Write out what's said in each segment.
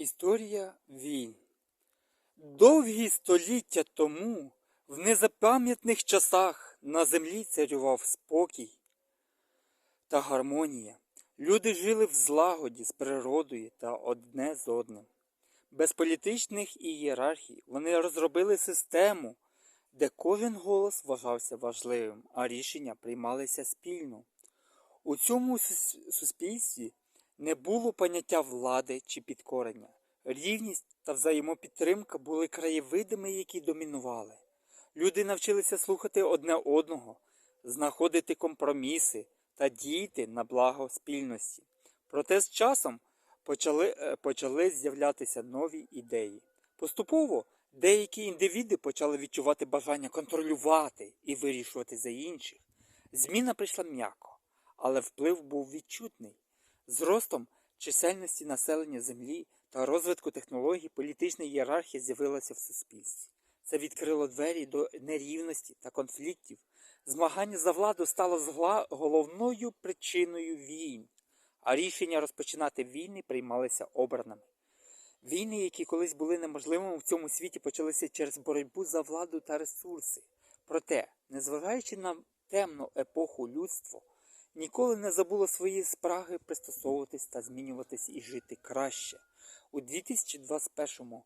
Історія війн. Довгі століття тому, в незапам'ятних часах, на землі царював спокій та гармонія. Люди жили в злагоді з природою та одне з одним. Без політичних ієрархій вони розробили систему, де кожен голос вважався важливим, а рішення приймалися спільно. У цьому суспільстві не було поняття влади чи підкорення. Рівність та взаємопідтримка були краєвидами, які домінували. Люди навчилися слухати одне одного, знаходити компроміси та діяти на благо спільності. Проте з часом почали, е, почали з'являтися нові ідеї. Поступово деякі індивіди почали відчувати бажання контролювати і вирішувати за інших. Зміна прийшла м'яко, але вплив був відчутний. З ростом чисельності населення землі та розвитку технологій політична ієрархія з'явилася в суспільстві. Це відкрило двері до нерівності та конфліктів. Змагання за владу стало головною причиною війн, а рішення розпочинати війни приймалися обраними. Війни, які колись були неможливими в цьому світі, почалися через боротьбу за владу та ресурси. Проте, незважаючи на темну епоху людство, ніколи не забуло свої спраги пристосовуватись та змінюватись і жити краще. У 2021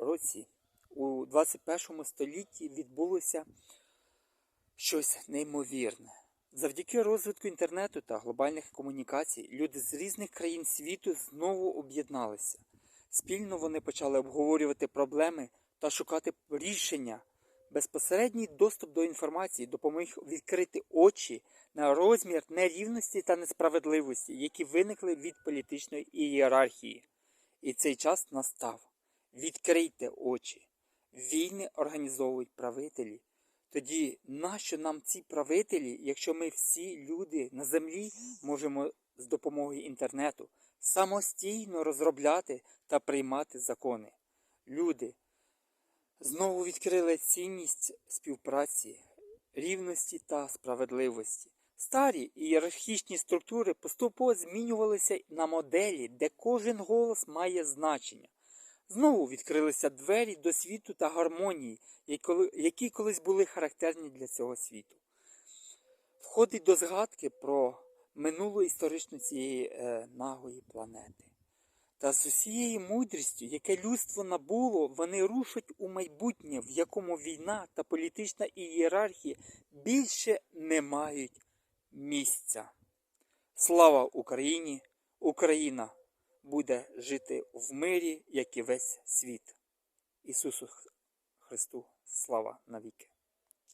році, у 21 столітті відбулося щось неймовірне. Завдяки розвитку інтернету та глобальних комунікацій люди з різних країн світу знову об'єдналися. Спільно вони почали обговорювати проблеми та шукати рішення. Безпосередній доступ до інформації допоміг відкрити очі на розмір нерівності та несправедливості, які виникли від політичної ієрархії. І цей час настав. Відкрийте очі. Війни організовують правителі. Тоді нащо нам ці правителі, якщо ми всі люди на землі можемо з допомогою інтернету самостійно розробляти та приймати закони? Люди знову відкрили цінність співпраці, рівності та справедливості. Старі ієрархічні структури поступово змінювалися на моделі, де кожен голос має значення. Знову відкрилися двері до світу та гармонії, які- колись були характерні для цього світу. Входить до згадки про минулу історичну цієї е, нагої планети. Та з усією мудрістю, яке людство набуло, вони рушать у майбутнє, в якому війна та політична ієрархія більше не мають місця. Слава Україні! Україна буде жити в мирі, як і весь світ. Ісусу Христу, слава навіки!